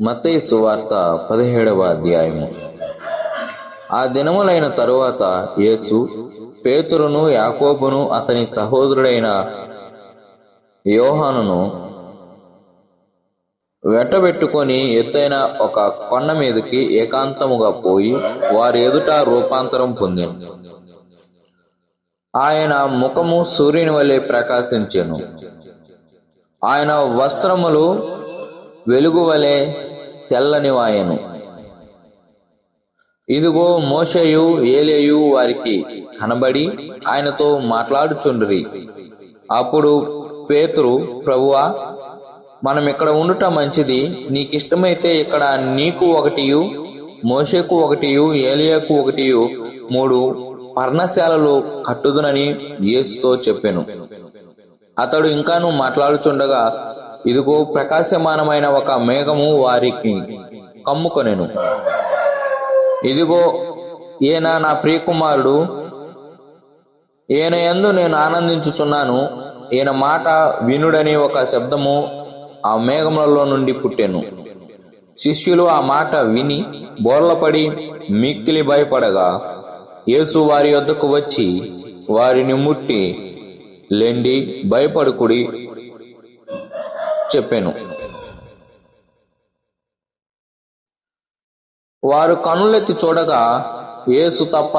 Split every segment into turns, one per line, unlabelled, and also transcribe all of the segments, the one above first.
మత్తయి సువార్త పదిహేడవ అధ్యాయము. ఆ దినములైన తరువాత యేసు పేతురును యాకోబును అతని సహోదరుడైన యోహానును వెంటబెట్టుకొని ఎత్తైన ఒక కొండ మీదకి ఏకాంతముగా పోయి వారి ఎదుట రూపాంతరం పొందింది ఆయన ముఖము సూర్యుని వలె ప్రకాశించెను. ఆయన వస్త్రములు వెలుగు వలె తెల్లనివాయను ఇదిగో మోషయు ఏలేయు వారికి కనబడి ఆయనతో మాట్లాడుచుండ్రి. అప్పుడు పేతురు ప్రభువా మనం ఇక్కడ ఉండుట మంచిది నీకిష్టమైతే ఇక్కడ నీకు ఒకటియు మోషకు ఒకటియు ఏలియాకు ఒకటియు మూడు పర్ణశాలలు కట్టుదునని యేసుతో చెప్పాను. అతడు ఇంకాను మాట్లాడుచుండగా ఇదిగో ప్రకాశమానమైన ఒక మేఘము వారికి కమ్ముకొనెను. ఇదిగో ఈయన నా ప్రియకుమారుడు. ఈయన ఎందు నేను ఆనందించుచున్నాను. ఈయన మాట వినుడని ఒక శబ్దము ఆ మేఘములలో నుండి పుట్టెను. శిష్యులు ఆ మాట విని బోర్లపడి మిక్కిలి భయపడగా యేసు వారి వద్దకు వచ్చి వారిని ముట్టి లెండి భయపడుకుడి చెప్పాను. వారు కనులెత్తి చూడగా యేసు తప్ప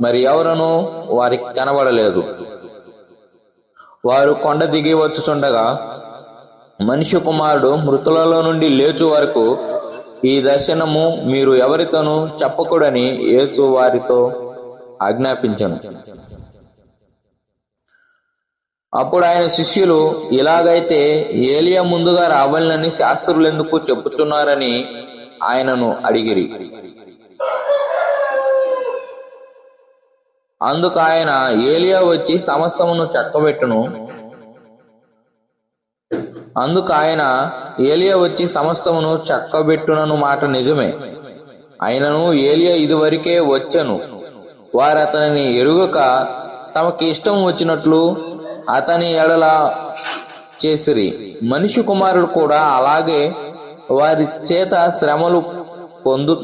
మరి ఎవరనూ వారికి కనబడలేదు. వారు కొండ దిగి వచ్చుచుండగా మనిషి కుమారుడు మృతులలో నుండి లేచు వరకు ఈ దర్శనము మీరు ఎవరితోనూ చెప్పకూడని యేసు వారితో ఆజ్ఞాపించను. అప్పుడు ఆయన శిష్యులు ఇలాగైతే ఏలియా ముందుగా రావాలని శాస్త్రులు ఎందుకు చెప్పుచున్నారని ఆయనను అడిగిరి. అందుకు ఆయన ఏలియా వచ్చి సమస్తమును చక్కబెట్టును. అందుకు ఆయన ఏలియా వచ్చి సమస్తమును చక్కబెట్టునను మాట నిజమే. ఆయనను ఏలియా ఇదివరకే వచ్చను. వారు అతనిని ఎరుగక తమకి ఇష్టం వచ్చినట్లు అతని ఎడల చేసిరి. మనిషి కుమారుడు కూడా అలాగే వారి చేత శ్రమలు పొందు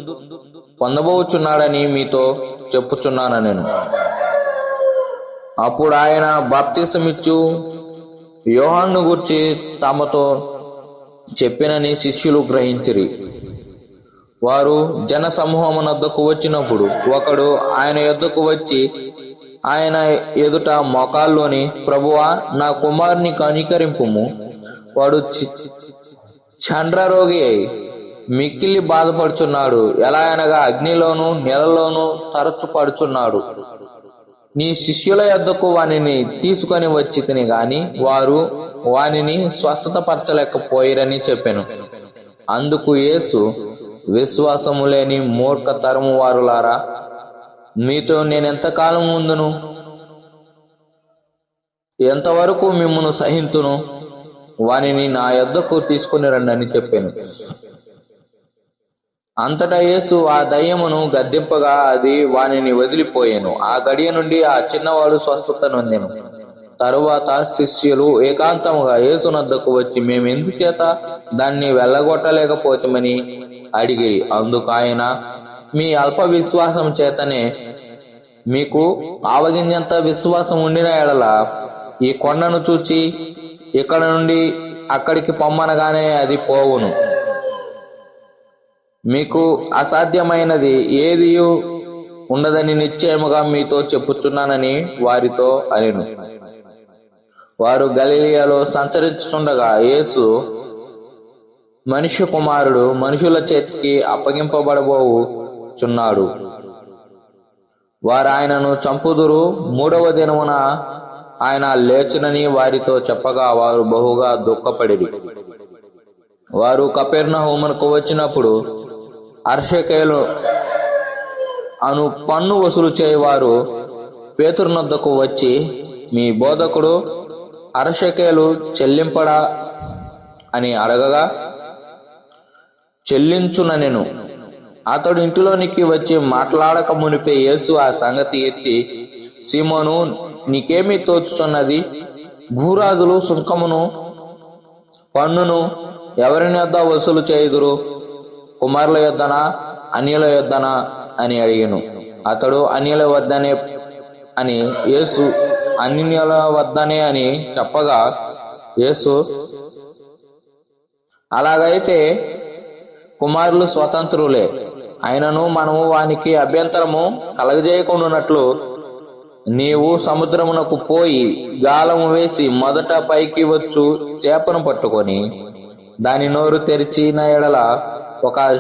పొందబోచున్నాడని మీతో చెప్పుచున్నాను నేను. అప్పుడు ఆయన బాప్తిసమిచ్చు వ్యూహాన్ని గుర్చి తమతో చెప్పినని శిష్యులు గ్రహించిరి. వారు జన సమూహమునద్దకు వచ్చినప్పుడు ఒకడు ఆయన యొద్దకు వచ్చి ఆయన ఎదుట మోకాల్లోని ప్రభువా నా కుమారుని కనికరింపుము. వాడు చి- చండ్రరోగి అయి మిక్కిలి బాధపడుచున్నాడు. ఎలా అనగా అగ్నిలోను నెలలోను తరచు పడుచున్నాడు. నీ శిష్యుల యొద్దకు వానిని తీసుకొని వచ్చి తిని గాని వారు వానిని స్వస్థత పరచలేకపోయిరని చెప్పాను. అందుకు యేసు విశ్వాసము లేని మూర్ఖ తరము వారులారా మీతో నేనెంతకాలం ఉందును? ఎంతవరకు మిమ్మను సహింతును? వానిని నా యొద్దకు తీసుకుని రండి అని చెప్పాను. అంతటా యేసు ఆ దయ్యమును గద్దెంపగా అది వానిని వదిలిపోయాను. ఆ గడియ నుండి ఆ చిన్నవాడు స్వస్థత నొందాను. తరువాత శిష్యులు ఏకాంతముగా యేసునద్దకు వచ్చి మేము ఎందుచేత దాన్ని వెళ్ళగొట్టలేకపోతామని? అడిగిరి అందుకు ఆయన మీ అల్ప విశ్వాసం చేతనే మీకు ఆవగింజంత విశ్వాసం ఉండిన ఎడల ఈ కొండను చూచి ఇక్కడ నుండి అక్కడికి పొమ్మనగానే అది పోవును. మీకు అసాధ్యమైనది ఏది ఉండదని నిశ్చయముగా మీతో చెప్పుచున్నానని వారితో అనిను. వారు గలీలియాలో సంచరిస్తుండగా యేసు మనుష్య కుమారుడు మనుషుల చేతికి అప్పగింపబడబోవు వారు ఆయనను చంపుదురు. మూడవ దినమున ఆయన లేచునని వారితో చెప్పగా వారు బహుగా దుఃఖపడిరి. వారు కపెర్ణ హోమన్కు వచ్చినప్పుడు అర్షకేలు అను పన్ను వసూలు చేయవారు. పేతురునొద్దకు వచ్చి మీ బోధకుడు అరషకేలు చెల్లింపడా? అని అడగగా చెల్లించున నేను. అతడు ఇంటిలోనికి వచ్చి మాట్లాడక మునిపే యేసు ఆ సంగతి ఎత్తి సీమోను నీకేమి తోచుచున్నది? భూరాజులు సుంకమును పన్నును ఎవరిని యొద్ద వసూలు చేయుదురు? కుమారుల యొద్దనా? అన్యుల యొద్దనా? అని అడిగాను. అతడు అన్యుల వద్దనే అని యేసు అన్యుల వద్దనే అని చెప్పగా యేసు అలాగైతే కుమారులు స్వతంత్రులే. అయినను మనము వానికి అభ్యంతరము కలగజేయకుండానట్లు నీవు సముద్రమునకు పోయి గాలము వేసి మొదట పైకి వచ్చు చేపను పట్టుకొని దాని నోరు తెరిచిన ఎడల ఒక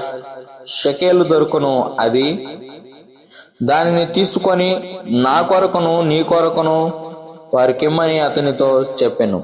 షకేలు దొరుకును అది. దానిని తీసుకొని నా కొరకును నీ కొరకును వారికిమ్మని అతనితో చెప్పాను.